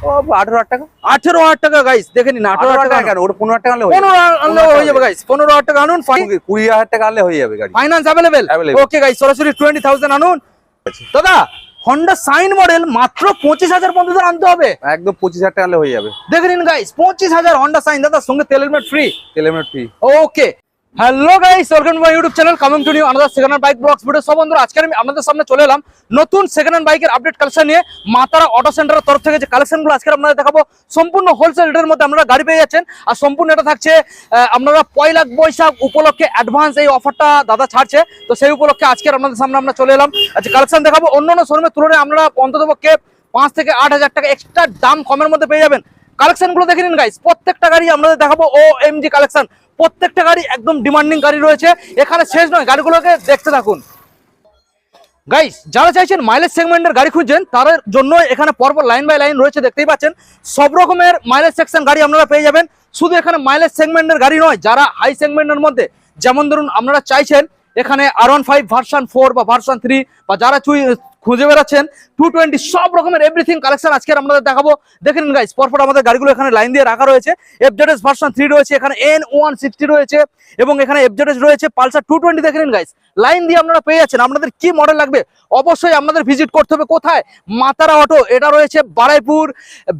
ও আঠারো হাজার টাকা? আঠেরো হাজার টাকা গাইস দেখে নিন আঠারো আঠারো হাজার টাকা কেন? ওটা পনেরো টাকা আনলে পনেরো আনলে হয়ে যাবে গাইস পনেরো হাজার টাকা আনুন কুড়ি- হাজার টাকা আনলে হয়ে যাবে গাড়ি। ফাইন্যান্স অ্যাভেলেবেল ওকে গাইস সরাসরি টোয়েন্টি থাউজেন্ড আনুন। দাদা হন্ডা সাইন মডেল মাত্র পঁচিশ হাজার পর্যন্ত আনতে হবে। একদম পঁচিশ হাজার টাকা হয়ে যাবে। দেখে নিন গাইস পঁচিশ হাজার হন্ডা সাইন দাদা সঙ্গে তেল helmet free kilometre free okay hello guys welcome to my YouTube channel coming to new another second hand bike blogs video সব বন্ধুরা, আজকে আমি আপনাদের সামনে চলে এলাম নতুন সেকেন্ড হ্যান্ড বাইকের আপডেট কালেকশন নিয়ে মাতারা অটো সেন্টারের তরফ থেকে যে কালেকশনগুলো আজকে আপনাদের দেখাবো, সম্পূর্ণ হোলসেল রেটের মধ্যে আপনারা গাড়ি পেয়ে যাচ্ছেন। আর সম্পূর্ণ এটা থাকছে আপনারা পয়লা বৈশাখ উপলক্ষে অ্যাডভান্স এই অফারটা দাদা ছাড়ছে। তো সেই উপলক্ষে আজকে আপনাদের সামনে আমরা চলে এলাম। আজকে কালেকশন দেখাবো। অন্য অন্য শোরুমের তুলনায় আপনারা অন্ততপক্ষে পাঁচ থেকে আট হাজার টাকা এক্সট্রা দাম কমের মধ্যে পেয়ে যাবেন। কালেকশনগুলো দেখে নিন গাইস প্রত্যেকটা গাড়ি আপনাদের দেখাবো ও এম জি কালেকশন প্রত্যেকটা গাড়ি একদম ডিমান্ডিং গাড়ি রয়েছে। এখানে শেষ নয়, গাড়িগুলোকে দেখতে থাকুন। গাইস যারা চাইছেন মাইলেজ সেগমেন্টের গাড়ি খুঁজছেন, তাদের জন্য এখানে পরপর লাইন বাই লাইন রয়েছে, দেখতেই পাচ্ছেন। সব রকমের মাইলেজ সেকশন গাড়ি আপনারা পেয়ে যাবেন। শুধু এখানে মাইলেজ সেগমেন্টের গাড়ি নয়, যারা হাই সেগমেন্টের মধ্যে, যেমন ধরুন আপনারা চাইছেন, এখানে R one five version four বা ভার্সন থ্রি বা যারা খুঁজে বেড়াচ্ছেন। টু টোয়েন্টি সব রকমের এভরিথিং কালেকশন আজকে আমাদের দেখাবো। দেখে নিন গাইস পরপর আমাদের গাড়িগুলো এখানে লাইন দিয়ে রাখা রয়েছে। এফজেডএস ভার্সন থ্রি রয়েছে, এখানে এন ওয়ান সিক্সটি রয়েছে এবং এখানে এফজেডএস রয়েছে, পালসার টু টোয়েন্টি দেখে নিন গাইস লাইন দিয়ে আপনারা পেয়ে যাচ্ছেন, আপনাদের কি মডেল লাগবে? অবশ্যই আপনাদের ভিজিট করতে হবে কোথায়? মাতারা অটো এটা রয়েছে বারাইপুর,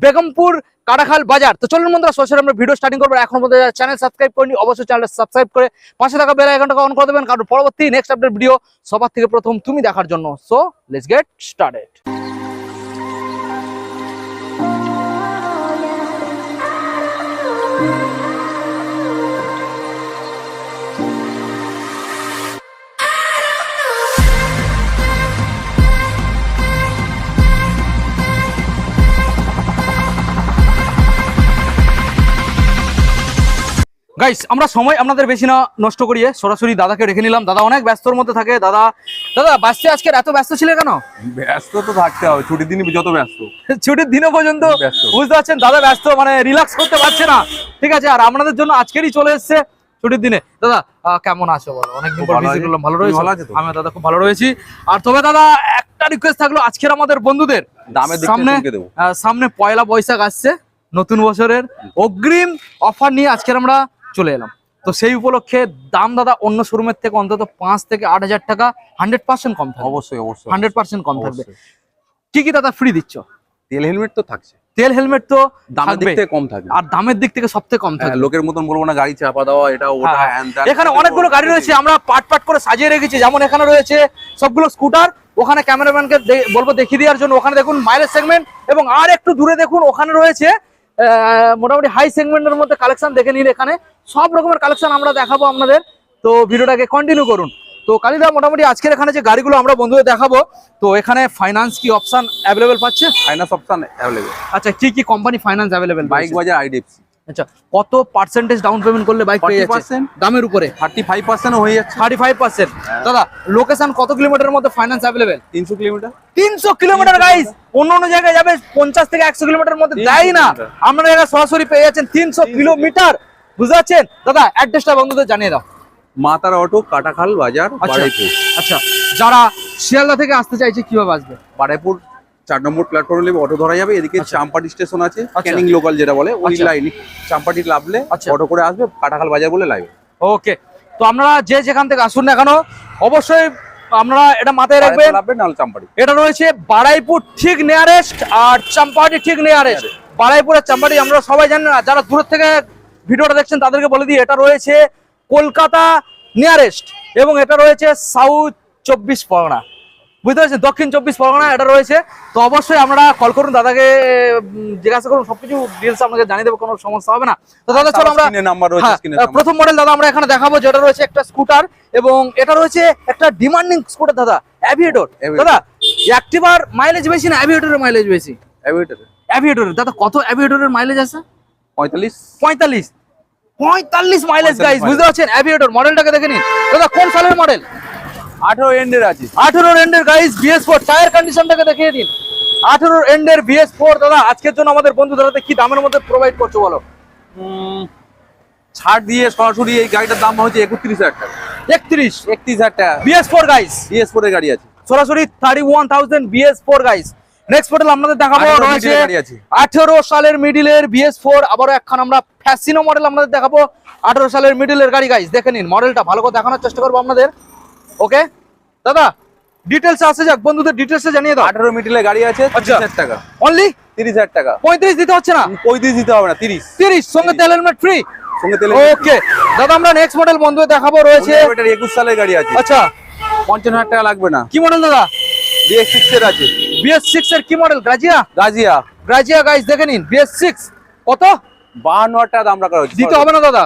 বেগমপুর কাটাখাল বাজার। তো চলুন বন্ধুরা সোশ্যাল আমরা ভিডিও স্টার্টিং করব। এখন মধ্যে চ্যানেল সাবস্ক্রাইব করিনি অবশ্যই চ্যানেলটা সাবস্ক্রাইব করে পাশে থাকা বেলা এখানটা অন করে দেবেন। কারণ পরবর্তী নেক্সট আপডেট ভিডিও সবার থেকে প্রথম তুমি দেখার জন্য। So let's get started guys আমরা সময় আপনাদের বেশি না নষ্ট করিয়ে সরাসরি দাদাকে রেখে নিলাম। দাদা অনেক ব্যস্তর মধ্যে থাকে। দাদা দাদা বাসে আজকে এত ব্যস্ত ছিলে কেন? ব্যস্ত তো থাকতে হবে ছুটির দিন যত ব্যস্ত। ছুটির দিনে পর্যন্ত? বুঝতে পারছেন? দাদা ব্যস্ত মানে রিল্যাক্স করতে পারছে না। ঠিক আছে আর আপনাদের জন্য আজকেরই চলে এসেছে ছুটির দিনে। দাদা কেমন আছো বলো? অনেকদিন পর ভিজিট করলাম ভালো রয়েছে? আমি দাদা খুব ভালো রয়েছি। আর তবে দাদা একটা রিকোয়েস্ট থাকল আজকের আমাদের বন্ধুদের। দামের সামনে সামনে পয়লা বৈশাখ আসছে নতুন বছরের অগ্রিম অফার নিয়ে আজকের আমরা চলে এলাম। তো সেই উপলক্ষে দাম দাদা অন্য শোরুমের থেকে অন্তত পাঁচ থেকে আট হাজার টাকা হান্ড্রেড পার্সেন্ট কম থাকবে। অবশ্যই অবশ্যই হান্ড্রেড পার্সেন্ট কম থাকবে। কি কি দাদা ফ্রি দিচ্ছ? তেল হেলমেট তো থাকছে। তেল হেলমেট তো দামের দিক থেকে কম থাকবে। আর দামের দিক থেকে সব থেকে কম হ্যাঁ, থাকবে। লোকের মতন বলব না গাড়ি চাপা দেওয়া এটা ওটা হ্যাঁ, এখানে অনেকগুলো গাড়ি রয়েছে আমরা পার্ট পার্ট করে সাজিয়ে রেখেছি। যেমন এখানে রয়েছে সবগুলো স্কুটার ওখানে ক্যামেরাম্যানকে বলব দেখিয়ে দেওয়ার জন্য। ওখানে দেখুন মাইলেজ সেগমেন্ট এবং আর একটু দূরে দেখুন ওখানে রয়েছে মোটামুটি হাই সেগমেন্টের মধ্যে কালেকশন দেখে নিন এখানে। সব রকমের কালেকশন আমরা দেখাবো আপনাদের। তো ভিডিওটাকে কন্টিনিউ করুন। তো কালিদা মোটামুটি আজকের এখানে যে গাড়িগুলো আমরা বন্ধুদের দেখাবো তো এখানে ফাইন্যান্স কি অপশন অ্যাভেলেবেল পাচ্ছে? ফাইন্যান্স অপশন অ্যাভেলেবেল আচ্ছা কি কি কোম্পানি ফাইন্যান্স অ্যাভেলেবেল বাইক বাজার আইডিএফসি আচ্ছা কত পার্সেন্টেজ ডাউন পেমেন্ট করলে বাইক পেয়ে যাচ্ছে? দামের উপরে। থার্টি ফাইভ পার্সেন্ট হয়ে যাচ্ছে। থার্টি ফাইভ পার্সেন্ট দাদা লোকেশন কত কিলোমিটারের মধ্যে ফাইন্যান্স অ্যাভেলেবেল তিনশো কিলোমিটার। তিনশো কিলোমিটার গাইস অন্য অন্য জায়গায় যাবে পঞ্চাশ থেকে একশো কিলোমিটার মধ্যে দেয় না। আপনারা এরা সরাসরি পেয়ে যাচ্ছেন তিনশো কিলোমিটার। বুঝতে পারছেন? দাদা অ্যাড্রেসটা বন্ধুদের জানিয়ে দাও। মাতার অটো কাটাখাল বাজার আচ্ছা বাড়াইপুর আচ্ছা যারা শিয়ালদা থেকে আসতে চাইছে কীভাবে আসবে? বাড়াইপুর চার নম্বর প্ল্যাটফর্মে নেবে অটো ধরা যাবে এদিকে চাম্পাটি স্টেশন আছে আচ্ছা। ক্যানিং লোকাল যেটা বলে ওই আচ্ছা। লাইনে চাম্পাটি লাভলে আচ্ছা। অটো করে আসবে কাটাখাল বাজার বলে লাইবে ওকে তো আপনারা যে যেখান থেকে আসুন না কেন অবশ্যই আপনারা এটা মাথায় রাখবেন। চাম্পাটি। এটা রয়েছে বাড়াইপুর ঠিক নিয়ারেস্ট আর চাম্পাটি ঠিক নিয়ারেস্ট বাড়াইপুর আর চাম্পাহাটি আমরা সবাই জানি না যারা দূরের থেকে ভিডিওটা দেখছেন তাদেরকে বলে দিই এটা রয়েছে কলকাতা নিয়ারেস্ট এবং এটা রয়েছে সাউথ চব্বিশ পরগনা। বুঝতে পারছেন? দক্ষিণ চব্বিশ পরগনা এটা রয়েছে। তো অবশ্যই আমরা কল করুন দাদাকে জিজ্ঞাসা করুন সবকিছু ডিটেলস আপনাকে জানিয়ে দেবো কোনো সমস্যা হবে না। তো দাদা চলো আমরা হ্যাঁ, প্রথম মডেল দাদা আমরা এখানে দেখাবো যেটা রয়েছে একটা স্কুটার এবং এটা রয়েছে একটা ডিমান্ডিং স্কুটার দাদা অ্যাভিয়েটর দাদা অ্যাক্টিভার মাইলেজ বেশি না অ্যাভিয়েটরের মাইলেজ বেশি? অ্যাভিয়েটার অ্যাভিয়েটরের দাদা কত অ্যাভিয়েটরের মাইলেজ আছে? পঁয়তাল্লিশ। পঁয়তাল্লিশ। পঁয়তাল্লিশ মাইলেজ 45 গাইস বুঝতে পারছেন? অ্যাভিয়েটর মডেলটাকে দেখে নিন। দাদা কোন সালের মডেল আঠারো এন্ডের আছে। আঠেরোর এন্ডের গাইস বিএস ফোর টায়ার কন্ডিশনটাকে দেখিয়ে দিন। আঠেরোর এন্ডের বিএস ফোর দাদা আজকের জন্য আমাদের বন্ধু দাদাতে কি দামের মধ্যে প্রোভাইড করছ বলো? ছাড় দিয়ে সরাসরি এই গাড়িটার দাম হচ্ছে একত্রিশ হাজার টাকা। একত্রিশ? একত্রিশ হাজার টাকা। BS four guys BS four এর গাড়ি আছে। সরাসরি thirty one thousand BS four guys next model আপনাদের দেখাবো 18 রয়েছে। আঠেরো সালের মিডিলের বিএস ফোর আবারও একখান আমরা ফ্যাসিনো মডেল আপনাদের দেখাবো। আঠেরো সালের মিডিলের গাড়ি গাইজ দেখে নিন। মডেলটা ভালো করে দেখানোর চেষ্টা করব আপনাদের। ওকে? দাদা ডিটেলস আসে যাক বন্ধুদের ডিটেলসে জানিয়ে দাও। আঠারো মিডিলে গাড়ি আছে তিরিশ আচ্ছা। হাজার টাকা। অনলি তিরিশ হাজার টাকা। পঁয়ত্রিশ দিতে হচ্ছে না? পঁয়ত্রিশ দিতে হবে না তিরিশ। তিরিশ সঙ্গে তেল হেলমেট ফ্রি সঙ্গে তেলে ওকে দাদা আমরা নেক্সট মডেল বন্ধু দেখাবো রয়েছে একুশ সালের গাড়ি আছে। আচ্ছা। পঞ্চান্ন হাজার টাকা লাগবে না। কি মডেল দাদা? ডিএক্স সিক্স এর আছে। বিএস সিক্স এর কি model Grazia Grazia Grazia guys দেখে নিন বিএস সিক্স কত? বাহান্ন হাজার টাকা দাম রাখা হয়েছে। দিতে হবে না দাদা।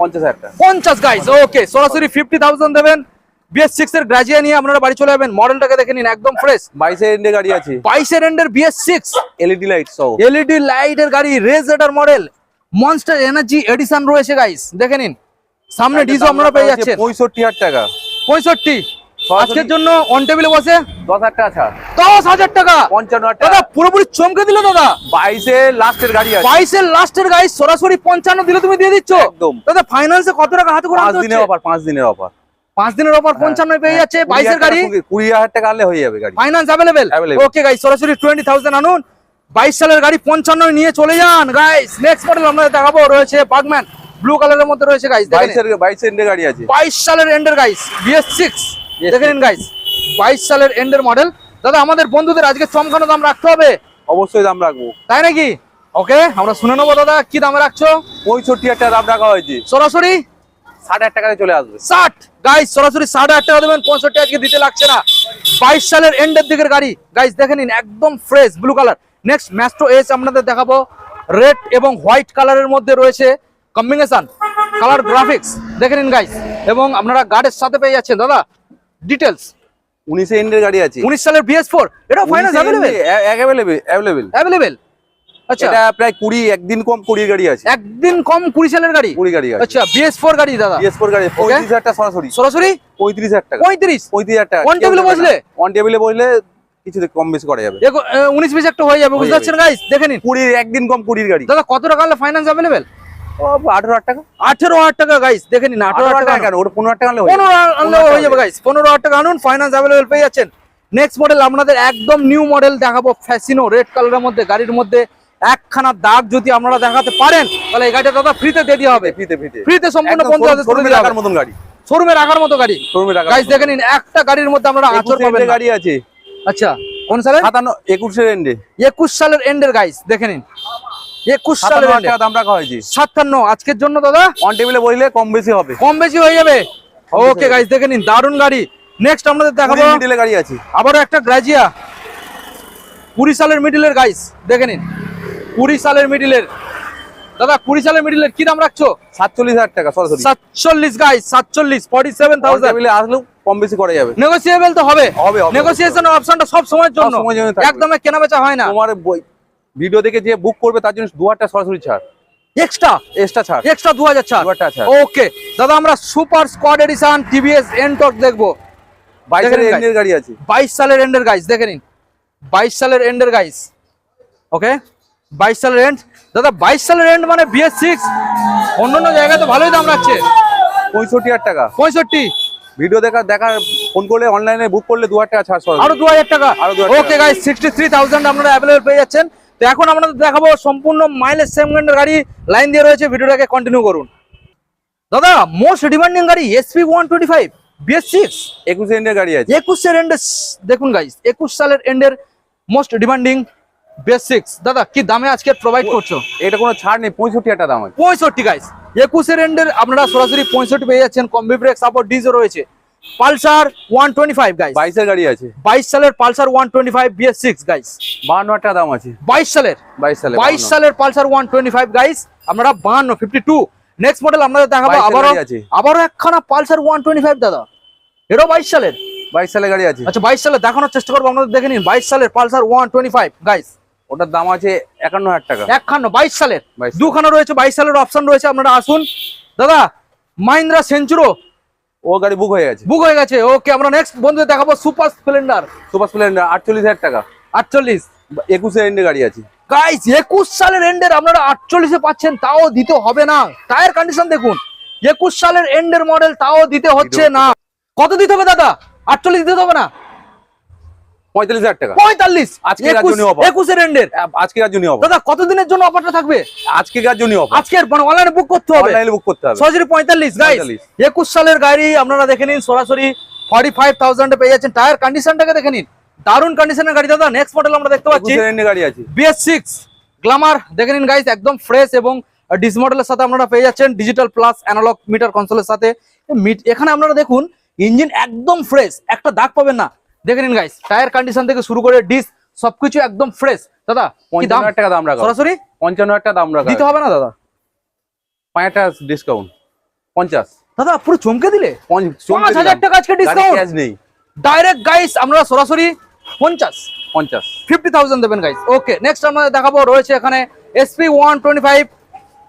পঞ্চাশ হাজার টাকা। পঞ্চাশ গাইজ ওকে সরাসরি ফিফটি থাউজেন্ড দেবেন। বিএস সিক্স এর গ্রাজিয়া নিয়ে আপনারা বাড়ি চলে যাবেন। মডেলটাকে দেখে নিন একদম ফ্রেশ বাইশের এন্ডে গাড়ি আছে। বাইশের এন্ডের বিএস সিক্স এলইডি লাইট সহ। এলইডি লাইটের গাড়ি রেজ এটার মডেল মনস্টার এনার্জি এডিশন রয়েছে গাইস দেখে নিন। সামনে ডিজো আপনারা পেয়ে যাচ্ছেন। পঁয়ষট্টি হাজার টাকা। পঁয়ষট্টি। আজকের জন্য অন টেবিলে বসে? দশ হাজার টাকা দশ হাজার টাকা। পঞ্চান্ন দাদা পুরোপুরি চমকে দিল দাদা। বাইশে লাস্টের গাড়ি বাইশের লাস্টের গাইস সরাসরি পঞ্চান্ন দিলে তুমি দিয়ে দিচ্ছ। একদম। দাদা ফাইন্যান্সে কত টাকা হাতে করে পাঁচ দিনের? অফার পাঁচ দিনের অফার পাঁচ দিনের অফার পঞ্চান্ন পেয়ে যাচ্ছে বাইশের গাড়ি। কুড়ি হাজার টাকা আনলে হয়ে যাবে গাড়ি। ফাইন্যান্স অ্যাভেলেবেল ওকে গাই সরাসরি টোয়েন্টি থাউজেন্ড আনুন। বাইশ সালের গাড়ি পঞ্চান্ন নিয়ে চলে যান গাইস নেক্সট মডেল আপনাদের দেখাবো রয়েছে বাগম্যান ব্লু কালারের মধ্যে রয়েছে গাইস বাইশের বাইশের এন্ডে গাড়ি আছে। বাইশ সালের এন্ডের গাইস বিএস সিক্স দেখে নিন গাইস বাইশ সালের এন্ডের মডেল দাদা আমাদের বন্ধুদের আজকে চমকানো দাম রাখতে হবে। অবশ্যই দাম রাখব। তাই নাকি? ওকে আমরা শুনে নেব দাদা কি দাম রাখছো? পঁয়ষট্টি হাজার টাকা দাম রাখা হয়েছে। সরাসরি ষাট হাজার চলে আসবে। ষাট? সরাসরি ষাট হাজার টাকা দেবেন পঁয়ষট্টি আজকে দিতে লাগছে না। বাইশ সালের এন্ডের দিকের গাড়ি দেখে নিন একদম fresh blue colour next Maestro S আপনাদের দেখাবো। রেড এবং হোয়াইট কালারের মধ্যে রয়েছে কম্বিনেশন কালার গ্রাফিক্স দেখে নিন গাইস এবং আপনারা গার্ডের সাথে পেয়ে যাচ্ছেন দাদা ডিটেলস উনিশে এন্ডের গাড়ি আছে। উনিশ সালের বিএস ফোর এটা অ্যাভেলেবেল অ্যাভেলেবেল অ্যাভেলেবেল এটা প্রায় কুড়ি একদিন কম কুড়ি গাড়ি আছে। একদিন কম কুড়ি সালের গাড়ি? কুড়ি গাড়ি আচ্ছা বিএস ফোর গাড়ি দাদা। বিএস ফোর গাড়ি পঁয়ত্রিশ হাজার টাকা সরাসরি। সরাসরি? পঁয়ত্রিশ হাজার টাকা। পঁয়ত্রিশ? পঁয়ত্রিশ হাজার টাকা। On table এ বসলে? অন টেবিলে বসলে কিছু কম বেশি করা যাবে। উনিশ বিশ একটা হয়ে যাবে বুঝতে পারছেন গাইস দেখে নিন। কুড়ি একদিন কম কুড়ির গাড়ি। দাদা কত টাকা হলে ফাইন্যান্স অ্যাভেলেবেল আঠারো হাজার টাকা। আঠেরো হাজার টাকা গাইস দেখে নিন আঠারো হাজার টাকা কেন? ওটা পনেরো টাকা পনেরো আনলে হয়ে যাবে গাইস পনেরো হাজার টাকা আনুন ফাইন্যান্স অ্যাভেলেবেল পেয়ে যাচ্ছেন। নেক্সট মডেল আপনাদের একদম নিউ মডেল দেখাবো ফ্যাসিনো রেড কালারের মধ্যে গাড়ির মধ্যে। একখানা দাগ যদি আপনারা দেখাতে পারেন তাহলে এই গাড়িটা দাদা ফ্রিতে দিয়ে দেওয়া হবে। ফিতে ফিতে ফ্রিতে সম্পূর্ণ পঞ্চাশ রাখার মতন গাড়ি। শোরুমে রাখার মতো গাড়ি। শোরুমে রাখার গাইস। দেখে নিন একটা গাড়ির মধ্যে আপনারা আচর পাবেন। গাড়ি আছে। আচ্ছা কোন সালের? সাতান্ন একুশের এন্ডে একুশ সালের এন্ডের গাইস দেখে নিন। একুশ সাতান্ন সালের এন্ডে দাম রাখা হয়েছে। সাতান্ন আজকের জন্য দাদা? অন টেবিলে বসলে কম বেশি হবে। কম বেশি হয়ে যাবে। ওকে। গাইস দেখে নিন দারুণ গাড়ি। নেক্সট আমাদের দেখাবো। মিডিলে গাড়ি আছে। আবারও একটা গ্রাজিয়া কুড়ি সালের মিডিলের গাইস দেখে নিন। কুড়ি সালের মিডিলের দাদা কুড়ি সালের মিডিলের কি দাম রাখছো? সাতচল্লিশ হাজার টাকা সরাসরি। সাতচল্লিশ গাইস সাতচল্লিশ ফর্টি সেভেন থাউজেন্ড আসলেও কম বেশি করা যাবে। নেগোসিয়েবল তো হবে। হবে, নেগোসিয়েশন অপশনটা সব সময়ের জন্য। একদমই কেনা বেচা হয় না। তোমার বই ভিডিও দেখে যে বুক করবে তার জন্য দু হাজার সরাসরি ছাড়। এক্সট্রা এক্সট্রা ছাড়। এক্সট্রা দু হাজার ছাড়। ওকে দাদা আমরা super squad edition TVS Ntorq দেখব। দেখেন এন্ডের গাড়ি আছে। বাইশ সালের এন্ডের গাইস দেখে নিন। বাইশ সালের এন্ডের গাইস ওকে বাইশ সালের রেন্ট দাদা বাইশ সালের রেন্ট মানে বিএস সিক্স অন্য অন্য জায়গায় তো ভালোই দাম রাখছে। পঁয়ষট্টি হাজার টাকা। পঁয়ষট্টি। ভিডিও দেখা দেখার ফোন করলে অনলাইনে বুক করলে দু হাজার টাকা ছাড় আরও দু হাজার টাকা। আরও 2000 okay guys sixty three thousand আপনারা অ্যাভেলেবল পেয়ে যাচ্ছেন। তো এখন আপনাদের দেখাবো সম্পূর্ণ মাইলেজ সেগমেন্টের গাড়ি। লাইন দিয়ে রয়েছে ভিডিওটাকে কন্টিনিউ করুন। দাদা মোস্ট ডিমান্ডিং গাড়ি SP one twenty five BS six একুশে এন্ডের গাড়ি আছে। একুশের এন্ডের দেখুন গাইস একুশ সালের এন্ডের মোস্ট ডিমান্ডিং বেসিক্স দাদা কি দামে আজকে প্রোভাইড করছ? এটা কোনো ছাড় নেই পঁয়ষট্টি টাকা দাম আছে। পঁয়ষট্টি গাইস একুশের এন্ডের আপনারা সরাসরি পঁয়ষট্টি পেয়ে যাচ্ছেন। কম্বি ব্রেক সাপোর্ট ডিজে রয়েছে। Pulsar one twenty five guys বাইশের গাড়ি আছে। বাইশ সালের Pulsar one twenty five BS six guys বাহান্ন টাকা দাম আছে। বাইশ সালের। বাইশ সালে বাইশ সালের Pulsar one twenty five guys আপনারা বাহান্ন ফিফটি টু নেক্সট মডেল আপনাদের দেখাবো। 22 এর আবারও। আবারও একখানা পালসার ওয়ান টোয়েন্টি ফাইভ দাদা। এটাও বাইশ সালের? বাইশ সালে গাড়ি আছে। আচ্ছা বাইশ সালে দেখানোর চেষ্টা করব। আপনাদের দেখে নিন। বাইশ সালের Pulsar one twenty five guys ওটার দাম আছে একান্ন হাজার টাকা। একখান্ন বাইশ সালের। দুখানা রয়েছে বাইশ সালের অপশন রয়েছে আপনারা আসুন। দাদা মাহিন্দ্রা সেঞ্চুরো ও গাড়ি বুক হয়ে গেছে। বুক হয়ে গেছে ওকে আমরা নেক্সট বন্ধু দেখাবো সুপার স্প্লেন্ডার সুপার স্প্লেন্ডার আটচল্লিশ হাজার টাকা। আটচল্লিশ। একুশে এন্ডে গাড়ি আছে। গাইস একুশ সালের এন্ডের আপনারা আটচল্লিশে পাচ্ছেন তাও দিতে হবে না। টায়ার কন্ডিশন দেখুন একুশ সালের এন্ডের মডেল তাও দিতে হচ্ছে। না। কত দিতে হবে দাদা? আটচল্লিশ দিতে হবে না? পঁয়তাল্লিশ হাজার টাকা। পঁয়তাল্লিশ। আজকের জন্য offer। একুশের এন্ডের আজকের জন্য হবে দাদা কতদিনের জন্য অফারটা থাকবে? আজকের জন্য আজকের মানে অনলাইনে বুক করতে হবে। অনলাইনে বুক করতে হবে। সরাসরি পঁয়তাল্লিশ গাইস একুশ সালের গাড়ি আপনারা দেখে নিন সরাসরি ফর্টি ফাইভ থাউজেন্ডে পেয়ে যাচ্ছেন। টায়ার কন্ডিশনটাকে দেখে নিন। দারুণ কন্ডিশনের গাড়ি দাদা। নেক্সট মডেল আমরা দেখতে পাচ্ছি। গাড়ি আছে। বিএস সিক্স গ্লামার দেখে নিন গাইস একদম ফ্রেশ এবং ডিস মডেলের সাথে আপনারা পেয়ে যাচ্ছেন। ডিজিটাল প্লাস অ্যানালগ মিটার কনসোলের সাথে। এখানে আপনারা দেখুন ইঞ্জিন একদম ফ্রেশ একটা দাগ পাবেন না। দেখে নিন গাইস টায়ার কন্ডিশন থেকে শুরু করে ডিস সবকিছু একদম ফ্রেশ দাদা কি দাম? টাকা দাম রাখা সরাসরি? পঞ্চান্ন টাকা দাম রাখা দিতে হবে না দাদা। পাঁচ টাকা ডিসকাউন্ট পঞ্চাশ। দাদা পুরো চমকে দিলে? পাঁচ হাজার টাকা আজকে ডিসকাউন্ট নেই। ডাইরেক্ট গাইস আমরা সরাসরি পঞ্চাশ। পঞ্চাশ। ফিফটি থাউজেন্ড দেবেন গাইস ওকে নেক্সট আমরা দেখাবো রয়েছে এখানে এসপি ওয়ান টোয়েন্টি ফাইভ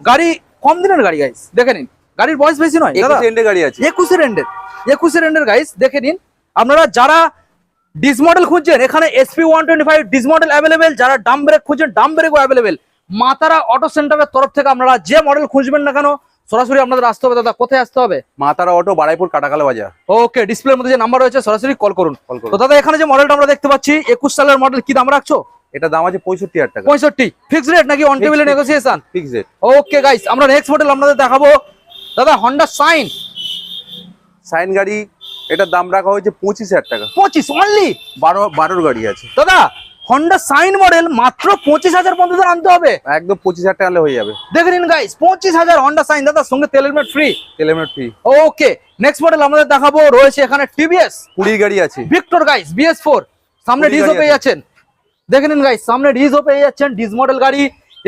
গাড়ি কম দিনের গাড়ি গাইস দেখে নিন। গাড়ির বয়স বেশি নয় দাদা। একুশে এন্ডে গাড়ি আছে। একুশের এন্ডের একুশের এন্ডের গাইস দেখে নিন। আপনারা যারা ডিস মডেল খুঁজছেন? এখানে SP one twenty five disc model available যারা ডাম ব্রেক খুঁজছেন ডাম ব্রেকও অ্যাভেলেবেল মাতারা অটো সেন্টারের তরফ থেকে আপনারা যে মডেল খুঁজবেন না কেন সরাসরি আপনাদের আসতে হবে দাদা কোথায় আসতে হবে? মাতারা অটো বারাইপুর কাটাকালা বাজার। ওকে ডিসপ্লের মধ্যে যে নাম্বার রয়েছে সরাসরি কল করুন। কল করুন। তো দাদা এখানে যে মডেলটা আমরা দেখতে পাচ্ছি একুশ সালের মডেল কি দাম রাখছো? এটা দাম আছে পঁয়ষট্টি হাজার টাকা। পঁয়ষট্টি। ফিক্স রেট নাকি অন টেবিলে. Negotiation fix rate okay guys আমরা নেক্সট মডেল আপনাদের দেখাবো। দাদা হন্ডা সাইন সাইন গাড়ি এটার দাম রাখা হয়েছে পঁচিশ হাজার টাকা। পঁচিশ অনলি বারো বারোর গাড়ি আছে। দাদা হন্ডা সাইন মডেল মাত্র পঁচিশ হাজার পর্যন্ত আনতে হবে। একদম পঁচিশ হাজার টাকা হয়ে যাবে। দেখে নিন গাইস পঁচিশ হাজার হন্ডা সাইন দাদা সঙ্গে তেল helmet free kilometre free okay next model আমাদের দেখাবো রয়েছে এখানে টিভিএস কুড়ি গাড়ি আছে। ভিক্টর গাইস বিএস ফোর সামনে ডিজও পেয়ে যাচ্ছেন। দেখে নিন গাইস সামনে ডিজও পেয়ে যাচ্ছেন ডিজ মডেল গাড়ি।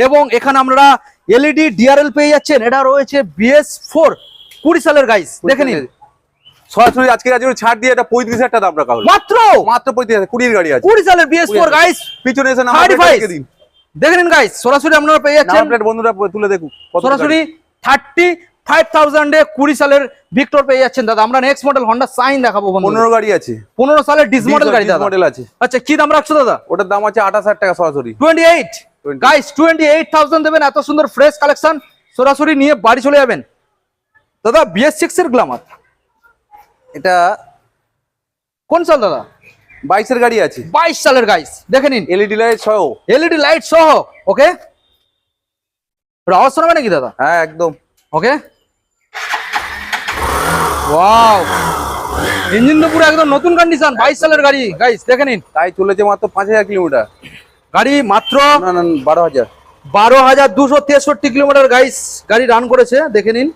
এবং এখানে আমরা এলইডি ডিআরএল পেয়ে যাচ্ছেন। এটা রয়েছে বিএস ফোর কুড়ি সালের গাইস দেখে নিন। সরাসরি আজকে আজ ছাড় দিয়ে এটা পঁয়ত্রিশ হাজার টাকা দাম রাখা হলো। মাত্র? মাত্র পঁয়ত্রিশ হাজার কুড়ির গাড়ি আছে। কুড়ি সালের বিএস ফোর গাইস পিছনে এসে নাম থার্টি দিন। দেখে নিন গাইস সরাসরি আপনারা পেয়ে যাচ্ছেন। বন্ধুরা তুলে দেখুন সরাসরি থার্টি ফাইভ থাউজেন্ডে কুড়ি সালের ভিক্টর পেয়ে যাচ্ছেন। দাদা আমরা নেক্সট মডেল হন্ডা সাইন দেখাবো পনেরো গাড়ি আছে। পনেরো সালের ডিস মডেল গাড়ি দাদা। মডেল আছে। আচ্ছা কি দাম রাখছো দাদা? ওটার দাম আছে আঠাশ হাজার টাকা সরাসরি। Twenty eight 28 guys twenty eight thousand দেবেন এত সুন্দর ফ্রেশ কালেকশন সরাসরি নিয়ে বাড়ি চলে যাবেন। দাদা বিএস সিক্স এর গ্লামার এটা কোন সাল দাদা? বাইশের গাড়ি আছে। বাইশ সালের গাইস দেখে নিন। এলইডি লাইট সহ। এলইডি লাইট সহ ওকে আওয়াজ শোনাবে নাকি দাদা? হ্যাঁ একদম। ওকে ওয়াও ইঞ্জিন তো পুরো একদম নতুন কন্ডিশন বাইশ সালের গাড়ি গাইস দেখে নিন। তাই চলেছে মাত্র পাঁচ হাজার কিলোমিটার গাড়ি মাত্র বারো হাজার। বারো হাজার দুশো তেষট্টি কিলোমিটার গাইস গাড়ি রান করেছে দেখে নিন।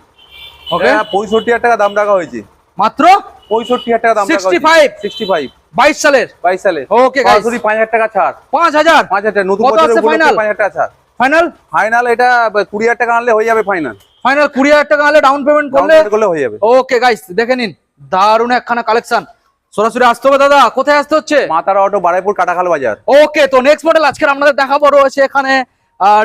ওকে হ্যাঁ পঁয়ষট্টি হাজার টাকা দাম রাখা হয়েছে। মাত্র পঁয়ষট্টি হাজার টাকা দাম 65 সিক্সটি ফাইভ বাইশ সালের? বাইশ সালে Okay, guys. পাঁচ হাজার টাকা ছাড়। পাঁচ হাজার? পাঁচ হাজার নতুন final? পাঁচ হাজার টাকা ছাড়। ফাইনাল ফাইনাল এটা কুড়ি হাজার টাকা আনলে হয়ে যাবে ফাইনাল ফাইনাল কুড়ি হাজার টাকা হলে ডাউন পেমেন্ট করলে? করলে হয়ে যাবে। ওকে গাইস দেখে নিন। দারুণ একখানা কালেকশন সরাসরি আসতে হবে দাদা। কোথায় আসতে হচ্ছে? মাতারা অটো বারাইপুর কাটাখাল বাজার। ওকে তো নেক্সট মডেল আজকে আপনাদের দেখাবো রয়েছে এখানে।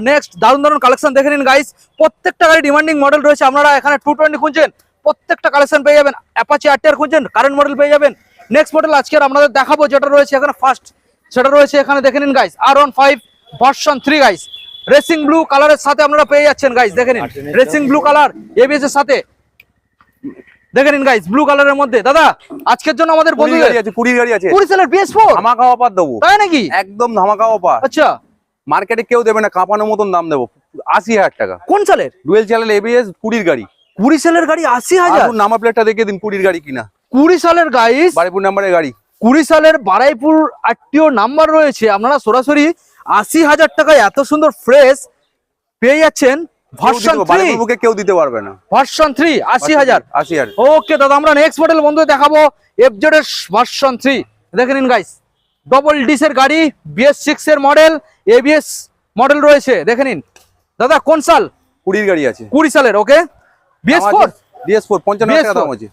নেক্সট দারুণ দারুণ কালেকশন দেখে নিন গাইস প্রত্যেকটা গাড়ি ডিমান্ডিং মডেল রয়েছে। আপনারা এখানে টু টোয়েন্টি খুঁজছেন। প্রত্যেকটা কালেকশন পেয়ে যাবেন। অ্যাপাচি আরটিআর খুঁজছেন কারেন্ট মডেল পেয়ে যাবেন। নেক্সট মডেল আজকে আপনাদের দেখাবো যেটা রয়েছে এখানে ফার্স্ট সেটা রয়েছে এখানে দেখে নিন guys R one five version three guys racing blue কালারের সাথে আপনারা পেয়ে যাচ্ছেন গাইস দেখে নিন। রেসিং ব্লু কালার এবিএস এর সাথে। দেখে নিন গাইস ব্লু কালারের মধ্যে। দাদা আজকের জন্য আমাদের বন্ধুদের গাড়ি আছে কুড়ি গাড়ি আছে। কুড়ি সালের বিএস ফোর ধামাকা অফার দেবো। তাই নাকি? একদম ধামাকা অফার আচ্ছা। মার্কেটে কেউ দেবে না কাঁপানোর মতন দাম দেবো। আশি হাজার টাকা। কোন সালের? ডুয়েল চ্যানেল এবিএস কুড়ির গাড়ি। কুড়ি সালের গাড়ি আশি হাজার। নামা প্লেটটা দেখে দিন কুড়ির গাড়ি কিনা। কুড়ি সালের গাইস বারিপুর নাম্বারের গাড়ি। কুড়ি সালের বারাইপুর আটটিও নাম্বার রয়েছে। আপনারা সরাসরি আশি হাজার টাকায় এত সুন্দর ফ্রেশ পেয়ে যাচ্ছেন। কেউ দিতে পারবে না। ভার্সন থ্রি আশি হাজার। আশি হাজার। ওকে দাদা আমরা নেক্সট মডেল বন্ধু দেখাবো। এফজেড এর ভার্সন থ্রি দেখে নিন গাইস ডবল ডিসের গাড়ি বিএস সিক্স এর মডেল এবিএস মডেল রয়েছে। দেখে নিন। দাদা কোন সাল? কুড়ির গাড়ি আছে। কুড়ি সালের okay BS four BS four পঞ্চান্ন হাজার টাকা দাম আছে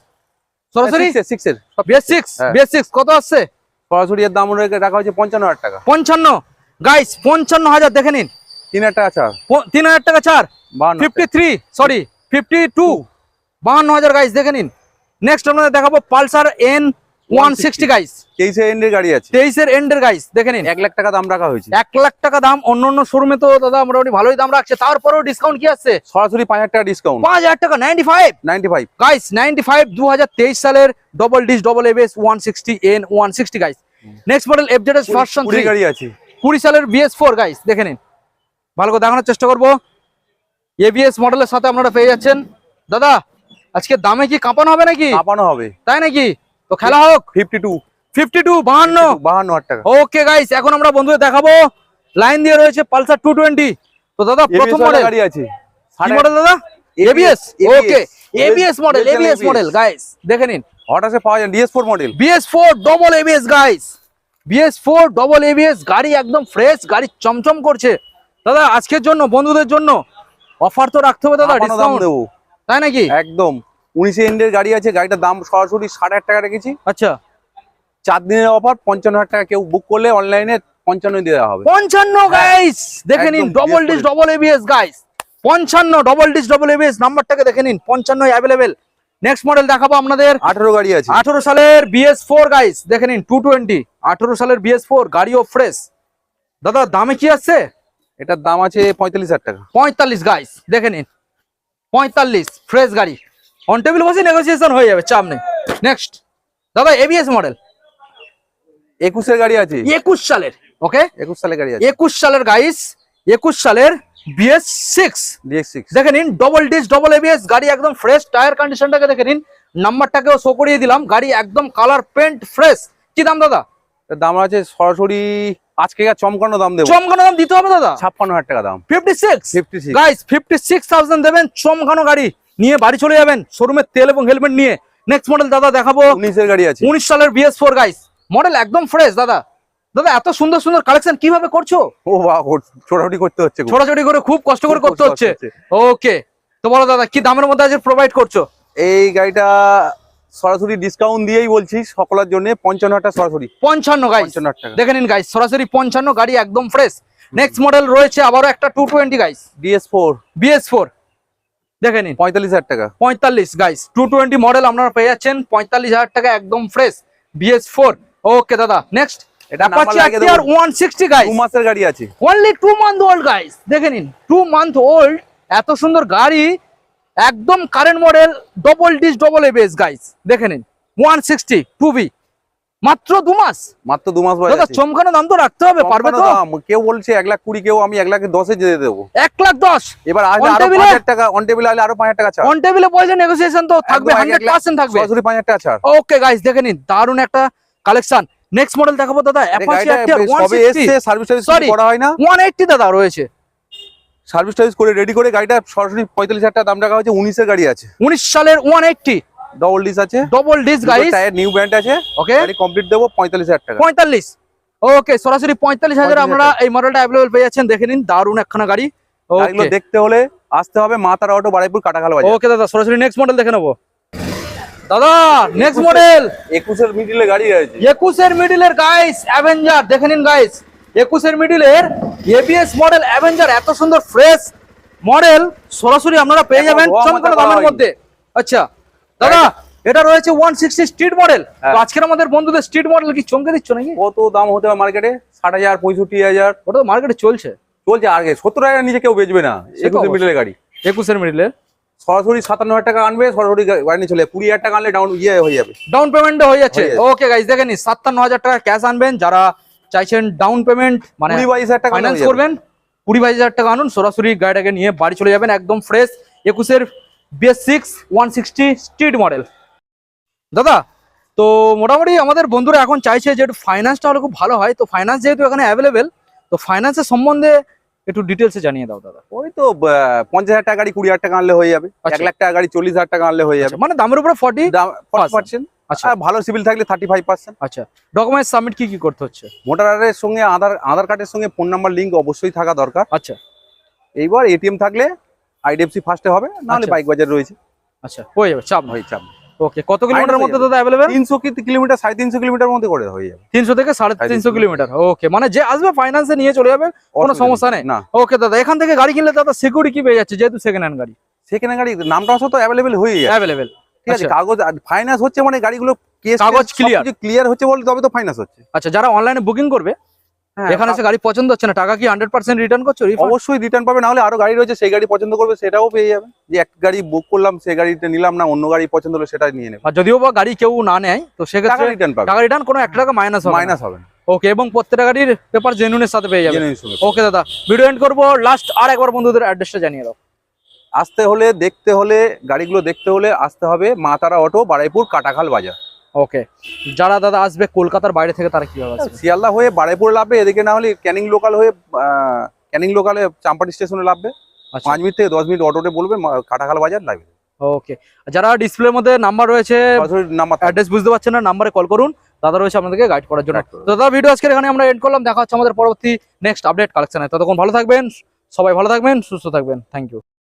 সরাসরি? সিক্সের বিএস সিক্স হ্যাঁ। কত আছে সরাসরি এর দাম রেখে রাখা হয়েছে পঞ্চান্ন হাজার টাকা। পঞ্চান্ন। গাইস পঞ্চান্ন হাজার দেখে নিন। তিন হাজার টাকা ছাড়। প- তিন হাজার টাকা ছাড়। বাহান্ন fifty three sorry fifty two বাহান্ন হাজার গাইস দেখে নিন। নেক্সট আপনাদের দেখাবো Pulsar N one sixty guys তেইশে এন্ডের গাড়ি আছে। এন্ডের গাইস দেখে নিন। লাখ টাকা দাম রাখা হয়েছে। লাখ টাকা দাম অন্য অন্য শোরুমে তো দাদা মোটামুটি ভালোই দাম রাখছে তারপরেও ডিসকাউন্ট কি আসছে সরাসরি পাঁচ হাজার টাকা ডিসকাউন্ট পাঁচ হাজার টাকা ninety five ninety five guys ninety five দু হাজার তেইশ সালের double disc double ABS N one sixty guys next model version গাড়ি আছে। কুড়ি সালের বিএস ফোর গাইস দেখে নিন। ভালো করে দেখানোর চেষ্টা করব। এবিএস মডেলের সাথে আপনারা পেয়ে যাচ্ছেন। দাদা আজকে দামে কি কাঁপানো হবে নাকি? কাঁপানো হবে। তাই নাকি? তো খেলা হোক ফিফটি টু ফিফটি টু বাহান্ন বাহান্ন হাজার টাকা ওকে গাইস এখন আমরা বন্ধুদের দেখাবো লাইন দিয়ে রয়েছে পালসার টু টোয়েন্টি তো দাদা প্রথম মডেল গাড়ি আছে মডেল দাদা ABS okay ABS model ABS model guys দেখে নিন হঠাৎ পাওয়া যায় model double ABS guys double ABS গাড়ি একদম ফ্রেশ গাড়ি চমচম করছে দাদা আজকের জন্য বন্ধুদের জন্য অফার তো রাখতে হবে দাদা ডিসকাউন্ট দেবো তাই নাকি একদম উনিশে এন্ডের গাড়ি আছে গাড়িটার দাম সরাসরি ষাট হাজার টাকা রেখেছি। আচ্ছা। চার দিনের অফার পঞ্চান্ন হাজার টাকা কেউ বুক করলে অনলাইনে পঞ্চান্ন দিয়ে দেওয়া হবে। পঞ্চান্ন গাইস দেখে নিন double disc. Double ABS guys পঞ্চান্ন ডবল ডিস ডবল এবিএস নাম্বারটাকে দেখে নিন পঞ্চান্ন অ্যাভেলেবেল নেক্সট মডেল দেখাবো আপনাদের। আঠারো গাড়ি আছে। আঠারো সালের বিএস ফোর গাইস দেখে নিন টু টোয়েন্টি আঠারো সালের বিএস ফোর গাড়িও ফ্রেশ দাদা দামে কি আসছে? এটার দাম আছে পঁয়তাল্লিশ হাজার টাকা। পঁয়তাল্লিশ গাইস দেখে নিন। পঁয়তাল্লিশ ফ্রেশ গাড়ি। অন টেবিল বসে নেগোসিয়েশন হয়ে যাবে চাপ নেই। নেক্সট দাদা এবিএস মডেল একুশের গাড়ি আছে। একুশ সালের ওকে একুশ সালের গাড়ি আছে। একুশ সালের গাইস একুশ সালের বিএস সিক্স বিএস সিক্স দেখে নিন ডবল ডিস ডবল এবিএস গাড়ি একদম ফ্রেশ টায়ার কন্ডিশনটাকে দেখে নিন। নাম্বারটাকেও শো করিয়ে দিলাম গাড়ি একদম কালার পেন্ট ফ্রেশ কি দাম দাদা? দাম আছে সরাসরি আজকে চমকানো দাম দেবো। চমকানো দাম দিতে হবে দাদা। ছাপ্পান্ন হাজার টাকা দাম। Fifty six fifty six guys fifty six thousand দেবেন চমকানো গাড়ি। নিয়ে বাড়ি চলে যাবেন শোরুমের তেল এবং হেলমেট নিয়ে। নেক্সট মডেল দাদা দেখাবো। উনিশের গাড়ি আছে। উনিশ সালের বিএস ফোর গাইস মডেল একদম ফ্রেশ দাদা। দাদা এত সুন্দর সুন্দর কালেকশন কীভাবে করছ? ও বা ছোটাছুটি করতে হচ্ছে। ছোটাছুটি করে খুব কষ্ট করে করতে হচ্ছে। ওকে তো বলো দাদা কি দামের মধ্যে আজ প্রোভাইড করছ? এই গাড়িটা সরাসরি ডিসকাউন্ট দিয়েই বলছি সকলের জন্য পঞ্চান্ন হাজার টাকা সরাসরি। পঞ্চান্ন গাইস পঞ্চান্ন হাজার টাকা। দেখে নিন গাইস সরাসরি পঞ্চান্ন গাড়ি একদম ফ্রেশ নেক্সট মডেল রয়েছে আবারও একটা two twenty guys BS four BS four দেখে নিন পঁয়তাল্লিশ হাজার টাকা। পঁয়তাল্লিশ গাইস টু টোয়েন্টি মডেল আপনারা পেয়ে যাচ্ছেন। পঁয়তাল্লিশ হাজার টাকা একদম ফ্রেশ বিএস ফোর ওকে দাদা নেক্সট এটা দেবো। ওয়ান সিক্সটি গাইস মাসের গাড়ি আছে। Only two month old guys দেখে নিন টু মান্থ ওল্ড এত সুন্দর গাড়ি একদম current model double disc double A ABS guys দেখে নিন ওয়ান সিক্সটি টু বি মাত্র দু মাস। মাত্র দু মাস বয়স চমকানো দাম তো রাখতে হবে পারবে তো? কেউ বলছে এক লাখ কুড়ি কেউ আমি এক লাখ দশে যেতে দেবো। এক লাখ দশ। এবার আরও পাঁচ হাজার টাকা অন টেবিল আসলে আরও পাঁচ হাজার টাকা ছাড়। অন টেবিলে পয়সা নেগোসিয়েশন তো থাকবে হান্ড্রেড পার্সেন্ট থাকবে। সরাসরি পাঁচ হাজার টাকা ছাড়। ওকে গাইস দেখে নিন দারুণ একটা কালেকশন নেক্সট মডেল দেখাবো দাদা অ্যাপাচি সবে সার্ভিস করা হয় না। 180 দাদা রয়েছে। সার্ভিস টার্ভিস করে রেডি করে গাড়িটা সরাসরি পঁয়তাল্লিশ হাজার টাকা দাম রাখা হচ্ছে উনিশের গাড়ি আছে। 19 সালের 180 ডবল ডিস আছে double disc guys tyre new brand আছে ওকে গাড়ি কমপ্লিট দেবো পঁয়তাল্লিশ হাজার টাকা 45 ওকে সরাসরি 45000 45,000 আপনারা এই মডেলটা अवेलेबल পেয়ে যাচ্ছেন দেখে নিন দারুন একখানা গাড়ি গাড়িগুলো ওকে দেখতে হলে আসতে হবে মা তারা অটো বারাইপুর কাটাখাল বাজার ওকে দাদা সরাসরি নেক্সট মডেল দেখে নেবো দাদা নেক্সট মডেল একুশের মিডিলে গাড়ি আছে একুশের মিডিলের গাইস অ্যাভেঞ্জার দেখে নিন গাইস একুশের মিডিলের এবিএস মডেল অ্যাভেঞ্জার এত সুন্দর ফ্রেশ মডেল সরাসরি আপনারা পেয়ে এখন যাবেন ধোয়া চমকানো মাথা দামের করা মধ্যে আচ্ছা দাদা এটা রয়েছে ওয়ান সিক্সটি স্ট্রিট মডেল তো। আজকের আমাদের বন্ধুদের স্ট্রিট মডেল কি চমকে দিচ্ছ নাকি? কত দাম হতে পারে মার্কেটে ষাট হাজার পঁয়ষট্টি হাজার। ওটা তো মার্কেটে চলছে। চলছে আগে সত্তর হাজার নিচে কেউ বেচবে না। একুশের অবশ্যই। মিডিলের গাড়ি। একুশের মিডিলের সরাসরি সাতান্ন হাজার টাকা আনবে সরাসরি গাড়ি নিয়ে চলে। কুড়ি হাজার টাকা আনলে ডাউন ইয়ে হয়ে যাবে। ডাউন পেমেন্ট হয়ে যাচ্ছে। ওকে গাইস দেখে নিন সাতান্ন হাজার টাকা ক্যাশ আনবেন। যারা চাইছেন ডাউন পেমেন্ট মানে কুড়ি বাইশ হাজার টাকা ফাইন্যান্স করবেন কুড়ি বাইশ হাজার টাকা আনুন সরাসরি গাড়িটাকে নিয়ে বাড়ি চলে যাবেন একদম ফ্রেশ একুশের BS six one sixty street model দাদা তো মোটামুটি আমাদের বন্ধুরা এখন চাইছে যে একটু ফাইন্যান্সটা হলে খুব ভালো হয়। তো ফাইন্যান্স যেহেতু এখানে অ্যাভেলেবেল তো ফাইন্যান্সের সম্বন্ধে একটু ডিটেলসে জানিয়ে দাও দাদা। ওই তো পঞ্চাশ হাজার টাকা গাড়ি কুড়ি হাজার টাকা আনলে হয়ে যাবে। এক আচ্ছা। লাখ টাকা গাড়ি চল্লিশ হাজার টাকা আনলে হয়ে যাবে। আচ্ছা, মানে দামের উপরে ফর্টি। পার্সেন্ট আচ্ছা। ভালো সিভিল থাকলে থার্টি ফাইভ পার্সেন্ট আচ্ছা সাবমিট কি কি করতে হচ্ছে? ভোটারের সঙ্গে আধার আধার কার্ডের সঙ্গে ফোন নাম্বার লিঙ্ক অবশ্যই থাকা দরকার। আচ্ছা। এইবার এটিএম থাকলে আইডিএফসি ফার্স্টে হবে নাহলে আচ্ছা। বাইক বাজার রয়েছে। আচ্ছা হয়ে যাবে চাপ হয়ে চাপ ওকে কত কিলোমিটার মধ্যে দাদা অ্যাভেলেবেল তিনশো কি কিলোমিটার সাড়ে তিনশো কিলোমিটার মধ্যে করে হয়ে যাবে। তিনশো থেকে সাড়ে সাড়ে তিনশো তিনশো কিলোমিটার ওকে মানে যে আসবে ফাইন্যান্সে নিয়ে চলে যাবে কোনো সমস্যা নেই। না। ওকে দাদা এখান থেকে গাড়ি কিনলে দাদা সিকিউরিটি কি পেয়ে যাচ্ছে যেহেতু সেকেন্ড হ্যান্ড গাড়ি। সেখানে গাড়ি নামটা আসো তো অ্যাভেলেবেল হয়ে যাবে অ্যাভেলেবেল ঠিক আছে আচ্ছা। কাগজ ফাইন্যান্স হচ্ছে মানে গাড়িগুলো কেস কাগজ clear। ক্লিয়ার হচ্ছে বলে তবে তো ফাইন্যান্স হচ্ছে। আচ্ছা যারা অনলাইনে বুকিং করবে এখানে এসে গাড়ি পছন্দ হচ্ছে না। টাকা কি হান্ড্রেড পার্সেন্ট রিটার্ন করছ অবশ্যই রিটার্ন পাবে না হলে আরও গাড়ি রয়েছে সেই গাড়ি পছন্দ করবে সেটাও পেয়ে যাবে। যে এক গাড়ি বুক করলাম সেই গাড়িটা নিলাম না অন্য গাড়ি পছন্দ হলো সেটা নিয়ে নেবে। আর যদিও বা গাড়ি কেউ না নেয় তো টাকা সেক্ষেত্রে রিটার্ন পাবে। টাকা রিটার্ন কোনো একটা টাকা মাইনাস হবে মাইনাস হবে ওকে এবং প্রত্যেকটা গাড়ির পেপার জেনুইনের সাথে পেয়ে যাবে। ওকে দাদা ভিডিও এন্ড করব। লাস্ট আর একবার বন্ধুদের অ্যাড্রেসটা জানিয়ে দাও। আসতে হলে দেখতে হলে গাড়িগুলো দেখতে হলে আসতে হবে মা তারা অটো বারাইপুর কাটাখাল বাজার। ওকে। যারা দাদা আসবে কলকাতার বাইরে থেকে তারা কীভাবে আসবে? শিয়ালদা হয়ে বারাইপুরে লাভবে এদিকে না হলে ক্যানিং লোকাল হয়ে ক্যানিং লোকালে চাম্পাটি স্টেশনে লাভবে। আচ্ছা। পাঁচ মিনিট থেকে দশ মিনিট অটোতে বলবে কাটাখাল বাজার লাগবে ওকে। যারা ডিসপ্লের মধ্যে নাম্বার রয়েছে অ্যাড্রেস বুঝতে পারছেন না নাম্বারে কল করুন। দাদা রয়েছে আপনাদেরকে গাইড করার জন্য। দাদা ভিডিও আজকে এখানে আমরা এন্ড করলাম। দেখা হচ্ছে আমাদের পরবর্তী নেক্সট আপডেট কালেকশনে ততক্ষণ ভালো থাকবেন সবাই ভালো থাকবেন সুস্থ থাকবেন। Thank you